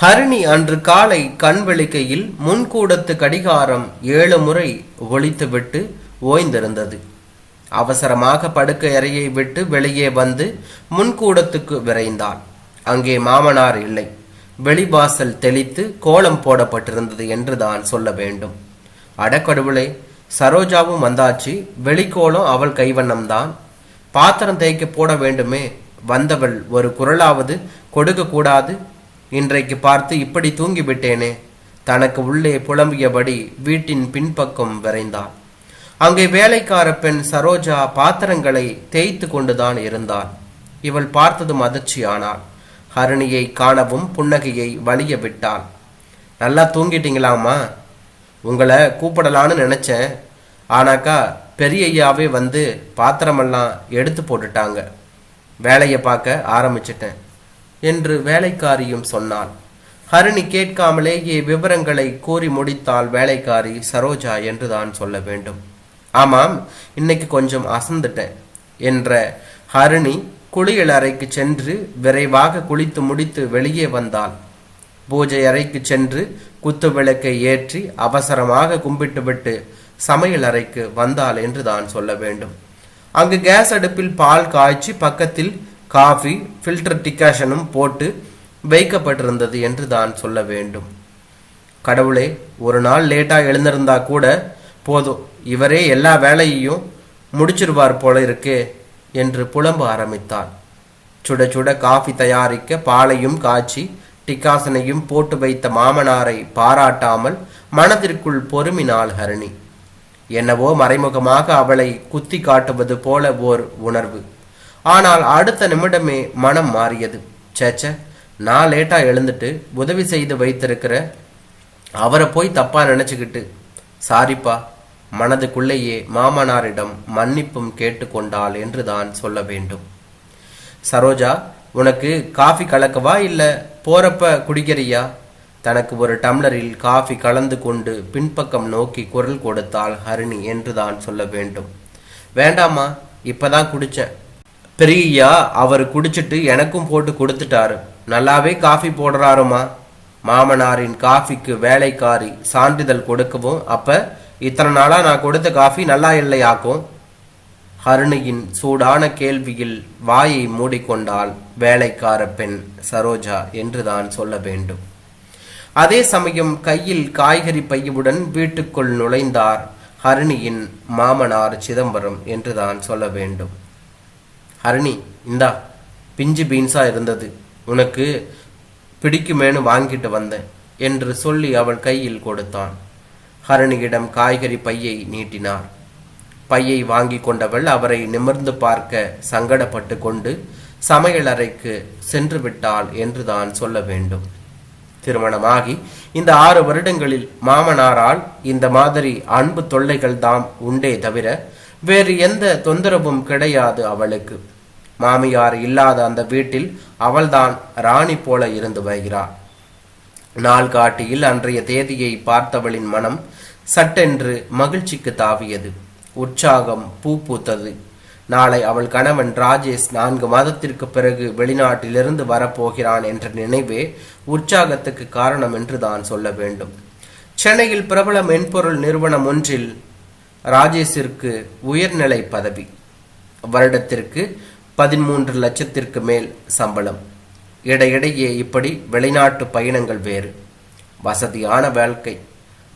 ஹரிணி அன்று காலை கண் வெளிக்கையில் முன்கூடத்து கடிகாரம் ஏழு முறை ஒழித்துவிட்டு ஓய்ந்திருந்தது. அவசரமாக படுக்கை அறையை விட்டு வெளியே வந்து முன்கூடத்துக்கு விரைந்தாள். அங்கே மாமனார் இல்லை. வெளிவாசல் தெளித்து கோலம் போடப்பட்டிருந்தது என்று தான் சொல்ல வேண்டும். அடக்கடவுளே சரோஜாவும் வந்தாச்சு. வெளிக்கோலம் அவள் கைவண்ணம்தான். பாத்திரம் தேய்க்க போட வேண்டுமே. வந்தவள் ஒரு குரலாவது கொடுக்க கூடாது இன்றைக்கு பார்த்து இப்படி தூங்கிவிட்டேனே. தனக்கு உள்ளே புலம்பியபடி வீட்டின் பின்பக்கம் விரைந்தாள் அங்கே வேலைக்கார பெண் சரோஜா பாத்திரங்களை தேய்த்து கொண்டுதான் இருந்தாள். இவள் பார்த்ததும் அதிர்ச்சியானாள். ஹரிணியை காணவும் புன்னகையை வலிய விட்டாள். நல்லா தூங்கிட்டீங்களாமா உங்களை கூப்பிடலான்னு நினைச்சேன். ஆனாக்கா பெரிய ஐயாவே வந்து பாத்திரமெல்லாம் எடுத்து போட்டுட்டாங்க. வேலையை பார்க்க ஆரம்பிச்சிட்டேன். என்று வேலைக்காரியும் சொன்னாள். ஹரிணி கேட்காமலேயே விவரங்களை கூறி முடித்தால் வேலைக்காரி சரோஜா என்று தான் சொல்ல வேண்டும். ஆமாம் இன்னைக்கு கொஞ்சம் அசந்துட்டேன் என்ற ஹரிணி குளியல் அறைக்கு சென்று விரைவாக குளித்து முடித்து வெளியே வந்தாள். பூஜை அறைக்கு சென்று குத்து விளக்கை ஏற்றி அவசரமாக கும்பிட்டுவிட்டு சமையல் அறைக்கு வந்தாள் என்று தான் சொல்ல வேண்டும். அங்கு கேஸ் அடுப்பில் பால் காய்ச்சி பக்கத்தில் காஃபி ஃபில்டர் டிகாஷனும் போட்டு வைக்கப்பட்டிருந்தது என்று தான் சொல்ல வேண்டும். கடவுளே ஒரு நாள் லேட்டாக எழுந்திருந்தா கூட போதும். இவரே எல்லா வேலையையும் முடிச்சிருவார் போல இருக்கே என்று புலம்ப ஆரம்பித்தாள். சுட சுட காஃபி தயாரிக்க பாலையும் காய்ச்சி டிகாசனையும் போட்டு வைத்த மாமனாரை பாராட்டாமல் மனதிற்குள் பொறுமினாள் ஹரிணி. என்னவோ மறைமுகமாக அவளை குத்தி காட்டுவது போல ஓர் உணர்வு. ஆனால் அடுத்த நிமிடமே மனம் மாறியது. சேச்ச நான் லேட்டாக எழுந்துட்டு உதவி செய்து வைத்திருக்கிற அவரை போய் தப்பாக நினச்சிக்கிட்டு. சாரிப்பா மனதுக்குள்ளேயே மாமனாரிடம் மன்னிப்பும் கேட்டுக்கொண்டாள் என்று தான் சொல்ல வேண்டும். சரோஜா உனக்கு காஃபி கலக்கவா இல்லை போறப்ப குடிக்கிறியா? தனக்கு ஒரு டம்ளரில் காஃபி கலந்து கொண்டு பின்பக்கம் நோக்கி குரல் கொடுத்தாள் ஹரிணி என்று தான் சொல்ல வேண்டும். வேண்டாமா இப்பதான் குடித்தேன் பிரியா அவர் குடிச்சிட்டு எனக்கும் போட்டு கொடுத்துட்டாரு. நல்லாவே காஃபி போடுறாருமா? மாமனாரின் காஃபிக்கு வேலைக்காரி சான்றிதழ் கொடுக்கவும் அப்ப இத்தனை நாளா நான் கொடுத்த காஃபி நல்லா இல்லையாக்கும்? ஹருணியின் சூடான கேள்வியில் வாயை மூடிக்கொண்டால் வேலைக்கார பெண் சரோஜா என்று தான் சொல்ல வேண்டும். அதே சமயம் கையில் காய்கறி பையுடன் வீட்டுக்குள் நுழைந்தார் ஹரிணியின் மாமனார் சிதம்பரம் என்று தான் சொல்ல வேண்டும். ஹரிணி இந்தா பிஞ்சு பீன்ஸா இருந்தது. உனக்கு பிடிக்குமேனு வாங்கிட்டு வந்தேன் என்று சொல்லி அவள் கையில் கொடுத்தான். ஹரணியிடம் காய்கறி பையை நீட்டினார். பையை வாங்கி கொண்டவள் அவரை நிமிர்ந்து பார்க்க சங்கடப்பட்டு கொண்டு சமையலறைக்கு சென்று விட்டாள் என்று தான் சொல்ல வேண்டும். திருமணமாகி இந்த ஆறு வருடங்களில் மாமனாரால் இந்த மாதிரி அன்பு தொல்லைகள் தாம் உண்டே தவிர வேறு எந்த தொந்தரவும் கிடையாது அவளுக்கு. மாமியார் இல்லாத அந்த வீட்டில் அவள்தான் ராணி போல இருந்து வருகிறாள். நாள்காட்டியில் அன்றைய தேதியை பார்த்தவளின் மனம் சட்டென்று மகிழ்ச்சிக்கு தாவியது. உற்சாகம் பூ பூத்தது. நாளை அவள் கணவன் ராஜேஷ் நான்கு மாதத்திற்கு பிறகு வெளிநாட்டிலிருந்து வரப்போகிறான் என்ற நினைவே உற்சாகத்துக்கு காரணம் என்று தான் சொல்ல வேண்டும். சென்னையில் பிரபல மென்பொருள் நிறுவனம் ஒன்றில் ராஜேஷிற்கு உயர்நிலை பதவி. வருடத்திற்கு பதிமூன்று லட்சத்திற்கு மேல் சம்பளம். இடையிடையே இப்படி வெளிநாட்டு பயணங்கள் வேறு. வசதியான வாழ்க்கை.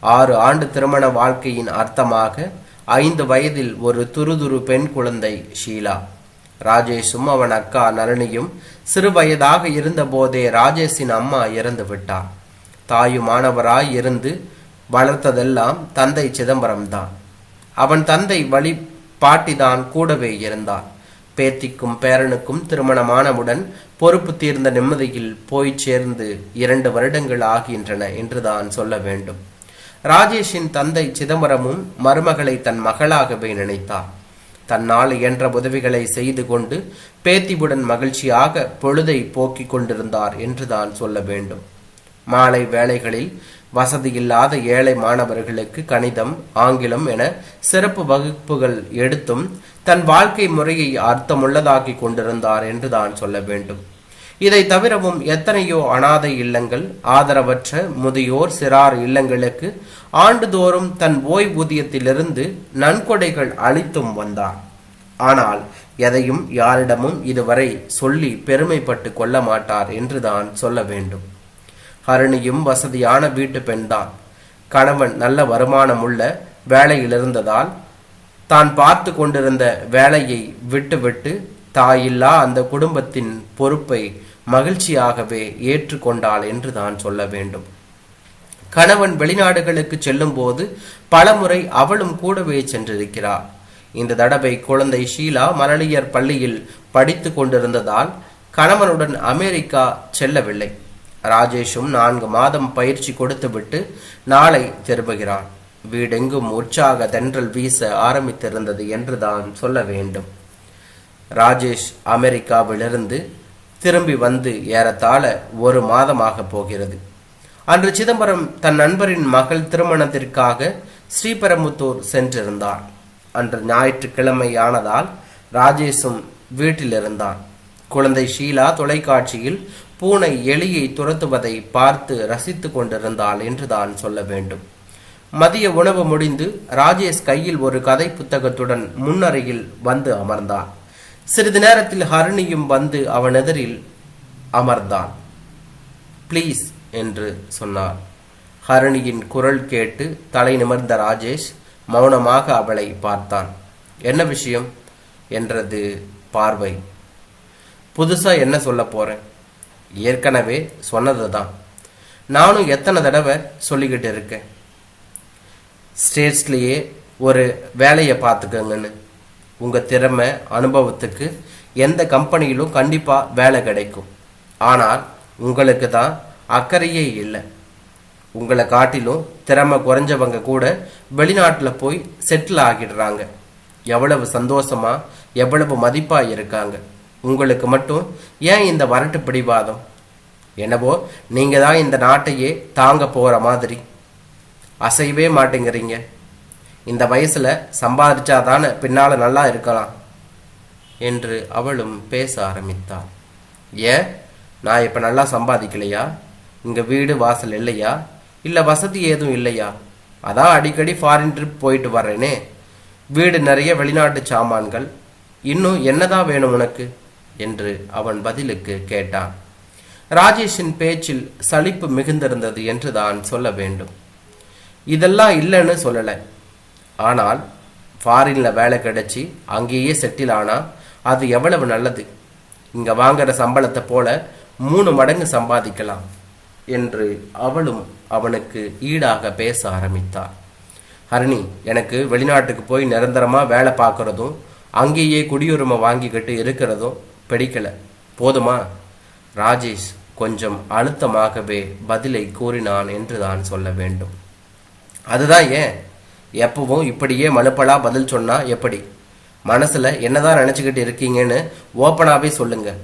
ஆறு ஆண்டு திருமண வாழ்க்கையின் அர்த்தமாக ஐந்து வயதில் ஒரு துருதுரு பெண் குழந்தை ஷீலா. ராஜேஷும் அவன் அக்கா நளினியும் சிறு வயதாக இருந்தபோதே ராஜேஷின் அம்மா இறந்து விட்டார். தாயுமானவராய் இருந்து வளர்த்ததெல்லாம் தந்தை சிதம்பரம்தான். அவன் தந்தை வழி பாட்டிதான் கூடவே இருந்தார் பேத்திக்கும் பேரனுக்கும் திருமணமானவுடன் பொறுப்பு தீர்ந்த நிம்மதியில் போய் சேர்ந்து இரண்டு வருடங்கள் ஆகின்றன என்றுதான் சொல்ல வேண்டும். ராஜேஷின் தந்தை சிதம்பரமும் மருமகளை தன் மகளாகவே நினைத்தார். தன்னால் இயன்ற உதவிகளை செய்து கொண்டு பேத்திவுடன் மகிழ்ச்சியாக பொழுதை போக்கிக் கொண்டிருந்தார் என்றுதான் சொல்ல வேண்டும். மாலை வேளைகளில் வசதியில்லாத ஏழை மாணவர்களுக்கு கணிதம் ஆங்கிலம் என சிறப்பு வகுப்புகள் எடுத்தும் தன் வாழ்க்கை முறையை அர்த்தமுள்ளதாக்கி கொண்டிருந்தார் என்று தான் சொல்ல வேண்டும். இதை தவிரவும் எத்தனையோ அனாதை இல்லங்கள் ஆதரவற்ற முதியோர் சிறார் இல்லங்களுக்கு ஆண்டுதோறும் தன் ஓய்வூதியத்திலிருந்து நன்கொடைகள் அளித்தும் வந்தார். ஆனால் எதையும் யாரிடமும் இதுவரை சொல்லி பெருமைப்பட்டு கொள்ள மாட்டார் என்றுதான் சொல்ல வேண்டும். ஹரிணியும் வசதியான வீட்டு பெண்தான். கணவன் நல்ல வருமானமுள்ள வேலையில் இருந்ததால் தான் பார்த்து கொண்டிருந்த வேலையை விட்டுவிட்டு தாயில்லா அந்த குடும்பத்தின் பொறுப்பை மகிழ்ச்சியாகவே ஏற்றுக்கொண்டாள் என்று தான் சொல்ல வேண்டும். கணவன் வெளிநாடுகளுக்கு செல்லும்போது பலமுறை அவளும் கூடவே சென்றிருக்கிறார். இந்த தடவை குழந்தை ஷீலா மரளியர் பள்ளியில் படித்து கொண்டிருந்ததால் கணவனுடன் அமெரிக்கா செல்லவில்லை. ராஜேஷும் நான்கு மாதம் பயிற்சி கொடுத்துவிட்டு நாளை திரும்புகிறான். வீடெங்கும் உற்சாக தென்றல் வீச ஆரம்பித்திருந்தது என்றுதான் சொல்ல வேண்டும். ராஜேஷ் அமெரிக்காவிலிருந்து திரும்பி வந்து ஏறத்தாழ ஒரு மாதமாக போகிறது. அன்று சிதம்பரம் தன் நண்பரின் மகள் திருமணத்திற்காக ஸ்ரீபெரும்புத்தூர் சென்றிருந்தார். அன்று ஞாயிற்றுக்கிழமை ஆனதால் ராஜேஷும் வீட்டில் இருந்தான் குழந்தை ஷீலா தொலைக்காட்சியில் பூனை எலியை துரத்துவதை பார்த்து ரசித்து கொண்டிருந்தாள் என்றுதான் சொல்ல வேண்டும். மதிய உணவு முடிந்து ராஜேஷ் கையில் ஒரு கதை புத்தகத்துடன் முன்னறையில் வந்து அமர்ந்தான். சிறிது நேரத்தில் ஹரிணியும் வந்து அவன் எதிரில் அமர்ந்தான். ப்ளீஸ் என்று சொன்னார் ஹரிணியின் குரல் கேட்டு தலை நிமிர்ந்த ராஜேஷ் மௌனமாக அவளை பார்த்தான். என்ன விஷயம்? என்றது பார்வை. புதுசா என்ன சொல்ல போறேன்? ஏற்கனவே சொன்னது தான் நானும் எத்தனை தடவை சொல்லிக்கிட்டு இருக்கேன். ஸ்டேட்ஸ்லேயே ஒரு வேலையை பார்த்துக்கோங்கன்னு. உங்கள் திறமை அனுபவத்துக்கு எந்த கம்பெனியிலும் கண்டிப்பாக வேலை கிடைக்கும். ஆனால் உங்களுக்கு தான் அக்கறையே இல்லை. உங்களை காட்டிலும் திறமை குறைஞ்சவங்க கூட வெளிநாட்டில் போய் செட்டில் ஆகிடுறாங்க. எவ்வளவு சந்தோஷமாக எவ்வளவு மதிப்பாக இருக்காங்க. உங்களுக்கு மட்டும் ஏன் இந்த வரட்டு பிடிவாதம்? என்னவோ நீங்கள் தான் இந்த நாட்டையே தாங்க போகிற மாதிரி. அசையவே மாட்டேங்கிறீங்க. இந்த வயசில் சம்பாதிச்சாதானே பின்னால் நல்லா இருக்கலாம் என்று அவளும் பேச ஆரம்பித்தாள். ஏன்? நான் இப்போ நல்லா சம்பாதிக்கலையா? இங்கே வீடு வாசல் இல்லையா? இல்லை வசதி ஏதும் இல்லையா? அதான் அடிக்கடி ஃபாரின் ட்ரிப் போயிட்டு வர்றேனே. வீடு நிறைய வெளிநாட்டு சாமான்கள். இன்னும் என்னதான் வேணும் உனக்கு? என்று அவன் பதிலுக்கு கேட்டான். ராஜேஷின் பேச்சில் சலிப்பு மிகுந்திருந்தது என்று தான் சொல்ல வேண்டும். இதெல்லாம் இல்லைன்னு சொல்லலை. ஆனால் ஃபாரின்ல வேலை கிடைச்சி அங்கேயே செட்டில் ஆனா அது எவ்வளவு நல்லது. இங்க வாங்குற சம்பளத்தை போல மூணு மடங்கு சம்பாதிக்கலாம் என்று அவளும் அவனுக்கு ஈடாக பேச ஆரம்பித்தாள். ஹரிணி எனக்கு வெளிநாட்டுக்கு போய் நிரந்தரமா வேலை பார்க்கறதும் அங்கேயே குடியுரிமை வாங்கிக்கிட்டு இருக்கிறதும் பிடிக்கல. போதுமா? ராஜேஷ் கொஞ்சம் அழுத்தமாகவே பதிலை கூறினான் என்று தான் சொல்ல வேண்டும். அதுதான் ஏன்? எப்பவும் இப்படியே மனுப்பலா பதில் சொன்னா எப்படி? மனசுல என்னதான் நினைச்சுக்கிட்டு இருக்கீங்கன்னு ஓப்பனாகவே சொல்லுங்க.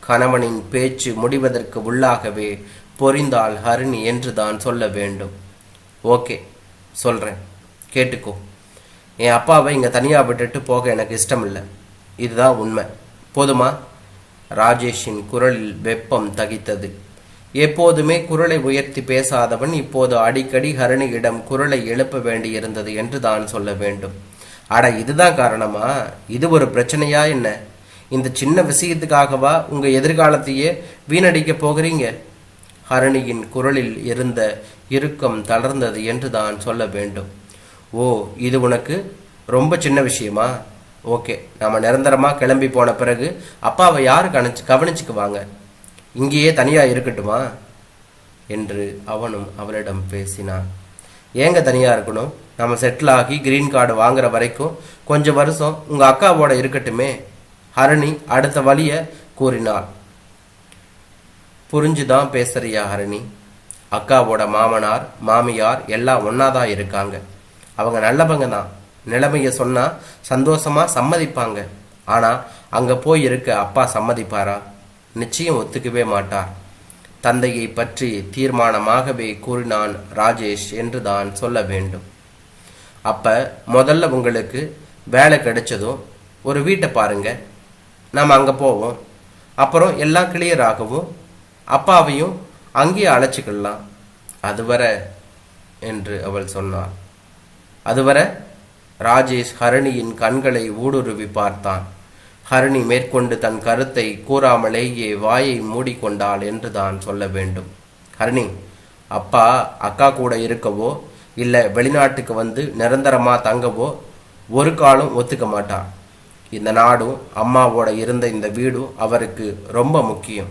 கணவனின் பேச்சு முடிவதற்கு உள்ளாகவே பொரிந்தாள் ஹரிணி என்று தான் சொல்ல வேண்டும். ஓகே சொல்றேன். கேட்டுக்கோ. என் அப்பாவை இங்கே தனியாக விட்டுட்டு போக எனக்கு இஷ்டம் இல்லை இதுதான் உண்மை. போதுமா? ராஜேஷின் குரலில் வெப்பம் தகித்தது. எப்போதுமே குரலை உயர்த்தி பேசாதவன் இப்போது அடிக்கடி ஹரணியிடம் குரலை எழுப்ப வேண்டியிருந்தது என்று தான் சொல்ல வேண்டும். அட இதுதான் காரணமா? இது ஒரு பிரச்சனையா என்ன? இந்த சின்ன விஷயத்துக்காகவா உங்க எதிர்காலத்தையே வீணடிக்க போகிறீங்க? ஹரணியின் குரலில் இருந்த இறுக்கம் தளர்ந்தது என்று தான் சொல்ல வேண்டும். ஓ இது உனக்கு ரொம்ப சின்ன விஷயமா? ஓகே நாம் நிரந்தரமாக கிளம்பி போன பிறகு அப்பாவை யார் கவனிச்சு கவனிச்சுக்குவாங்க? இங்கேயே தனியாக இருக்கட்டுமா? என்று அவனும் அவளிடம் பேசினான். ஏங்க தனியாக இருக்கணும்? நம்ம செட்டில் ஆகி கிரீன் கார்டு வாங்குற வரைக்கும் கொஞ்சம் வருஷம் உங்கள் அக்காவோட இருக்கட்டுமே ஹரணி அடுத்த வழியை கூறினாள். புரிஞ்சுதான் பேசுறியா ஹரணி? அக்காவோட மாமனார் மாமியார் எல்லாம் ஒன்றா தான் இருக்காங்க. அவங்க நல்லவங்க தான். நிலைமையை சொன்னால் சந்தோஷமாக சம்மதிப்பாங்க. ஆனால் அங்கே போய் இருக்க அப்பா சம்மதிப்பாரா? நிச்சயம் ஒத்துக்கவே மாட்டார். தந்தையை பற்றி தீர்மானமாகவே கூறினான் ராஜேஷ் என்று தான் சொல்ல வேண்டும். அப்போ முதல்ல உங்களுக்கு வேலை கிடைச்சதும் ஒரு வீட்டை பாருங்க. நாம் அங்கே போவோம். அப்புறம் எல்லாம் கிளியர் ஆகவும் அப்பாவையும் அங்கேயே அழைச்சிக்கலாம். அதுவரை என்று அவள் சொன்னாள். அதுவரை ராஜேஷ் ஹரணியின் கண்களை ஊடுருவி பார்த்தான். ஹரணி மேற்கொண்டு தன் கருத்தை கூறாமலேயே வாயை மூடிக்கொண்டாள் என்று தான் சொல்ல வேண்டும். ஹரணி அப்பா அக்கா கூட இருக்கவோ இல்லை வெளிநாட்டுக்கு வந்து நிரந்தரமாக தங்கவோ ஒரு காலம் ஒத்துக்க மாட்டான் இந்த நாடும் அம்மாவோட இருந்த இந்த வீடும் அவருக்கு ரொம்ப முக்கியம்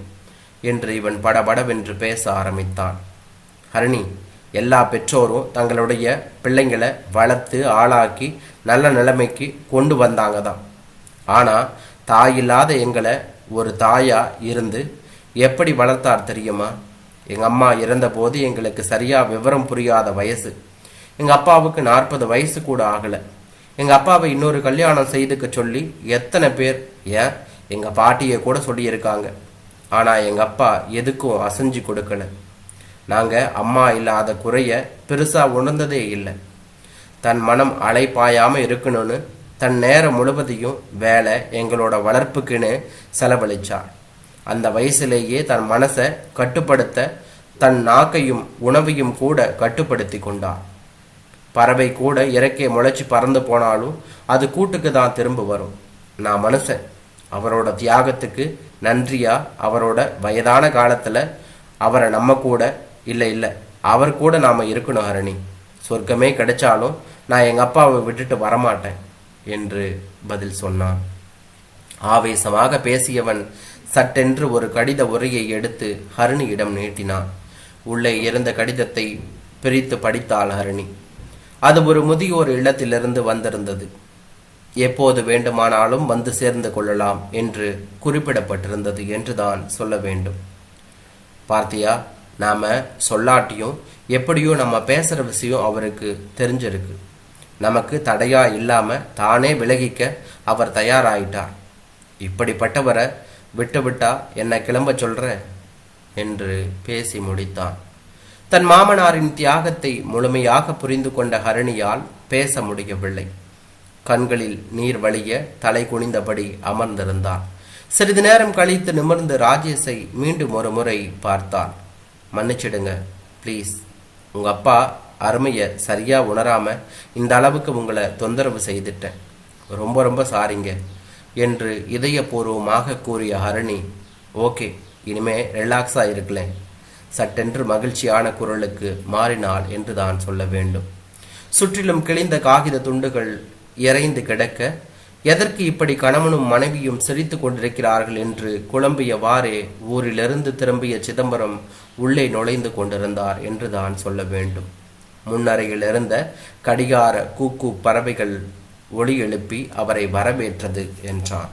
என்று இவன் படபடவென்று பேச ஆரம்பித்தான். ஹரணி எல்லா பெற்றோரும் தங்களுடைய பிள்ளைங்களை வளர்த்து ஆளாக்கி நல்ல நிலைமைக்கு கொண்டு வந்தாங்க தான் ஆனால் தாயில்லாத எங்களை ஒரு தாயாக இருந்து எப்படி வளர்த்தார் தெரியுமா? எங்கள் அம்மா இறந்தபோது எங்களுக்கு சரியாக விவரம் புரியாத வயசு. எங்கள் அப்பாவுக்கு நாற்பது வயசு கூட ஆகலை. எங்கள் அப்பாவை இன்னொரு கல்யாணம் செய்துக்க சொல்லி எத்தனை பேர் ஏன்? எங்கள் பாட்டியை கூட சொல்லியிருக்காங்க. ஆனால் எங்கள் அப்பா எதுக்கும் அசைஞ்சு கொடுக்கல. நாங்கள் அம்மா இல்லாத குறைய பெருசாக உணர்ந்ததே இல்லை. தன் மனம் அலைப்பாயாமல் இருக்கணும்னு தன் நேரம் முழுவதையும் வேலை எங்களோட வளர்ப்புக்குன்னு செலவழித்தாள் அந்த வயசுலேயே தன் மனசை கட்டுப்படுத்த தன் நாக்கையும் உணவையும் கூட கட்டுப்படுத்தி கொண்டாள். பறவை கூட இறக்கை முளைச்சி பறந்து போனாலும் அது கூட்டுக்கு தான் திரும்ப வரும். நான் மனுஷன் அவரோட தியாகத்துக்கு நன்றியா அவரோட வயதான காலத்தில் அவரை நம்ம கூட இல்லை இல்லை. அவர் கூட நாம் இருக்கணும் ஹரணி சொர்க்கமே கிடைச்சாலும் நான் எங்கள் அப்பாவை விட்டுட்டு வரமாட்டேன் என்று பதில் சொன்னான். ஆவேசமாக பேசியவன் சட்டென்று ஒரு கடித உரையை எடுத்து ஹரிணியிடம் நீட்டினான். உள்ளே இருந்த கடிதத்தை பிரித்து படித்தாள் ஹரிணி அது ஒரு முதியோர் இல்லத்திலிருந்து வந்திருந்தது. எப்போது வேண்டுமானாலும் வந்து சேர்ந்து கொள்ளலாம் என்று குறிப்பிடப்பட்டிருந்தது என்றுதான் சொல்ல வேண்டும். பார்த்தியா நாம் சொல்லாட்டியும் எப்படியோ நம்ம பேசுகிற விஷயம் அவருக்கு தெரிஞ்சிருக்கு. நமக்கு தடையா இல்லாமல் தானே விலகிக்க அவர் தயாராயிட்டார். இப்படிப்பட்டவரை விட்டு விட்டா என்னை கிளம்ப சொல்ற? என்று பேசி முடித்தான். தன் மாமனாரின் தியாகத்தை முழுமையாக புரிந்து கொண்ட ஹரணியால் பேச முடியவில்லை. கண்களில் நீர் வழிய தலை குனிந்தபடி அமர்ந்திருந்தான். சிறிது நேரம் கழித்து நிமிர்ந்து ராஜேஷை மீண்டும் ஒரு முறை பார்த்தான். மன்னிச்சிடுங்க. ப்ளீஸ் உங்கள் அப்பா அருமையை சரியாக உணராமல் இந்த அளவுக்கு உங்களை தொந்தரவு செய்துட்டேன். ரொம்ப ரொம்ப சாரிங்க. என்று இதயபூர்வமாக கூறிய ஹரணி ஓகே இனிமே ரிலாக்ஸாக இருக்கலேன் சட்டென்று மகிழ்ச்சியான குரலுக்கு மாறினாள் என்று தான் சொல்ல வேண்டும். சுற்றிலும் கிழிந்த காகித துண்டுகள் இறைந்து கிடக்க எதற்கு இப்படி கணவனும் மனைவியும் சிரித்து கொண்டிருக்கிறார்கள்? என்று குழம்பியவாறே ஊரிலிருந்து திரும்பிய சிதம்பரம் உள்ளே நுழைந்து கொண்டிருந்தார் என்று தான் சொல்ல வேண்டும். முன்னறையில் இருந்த கடிகார கூக்கு பறவைகள் ஒளி எழுப்பி அவரை வரவேற்றது என்றான்.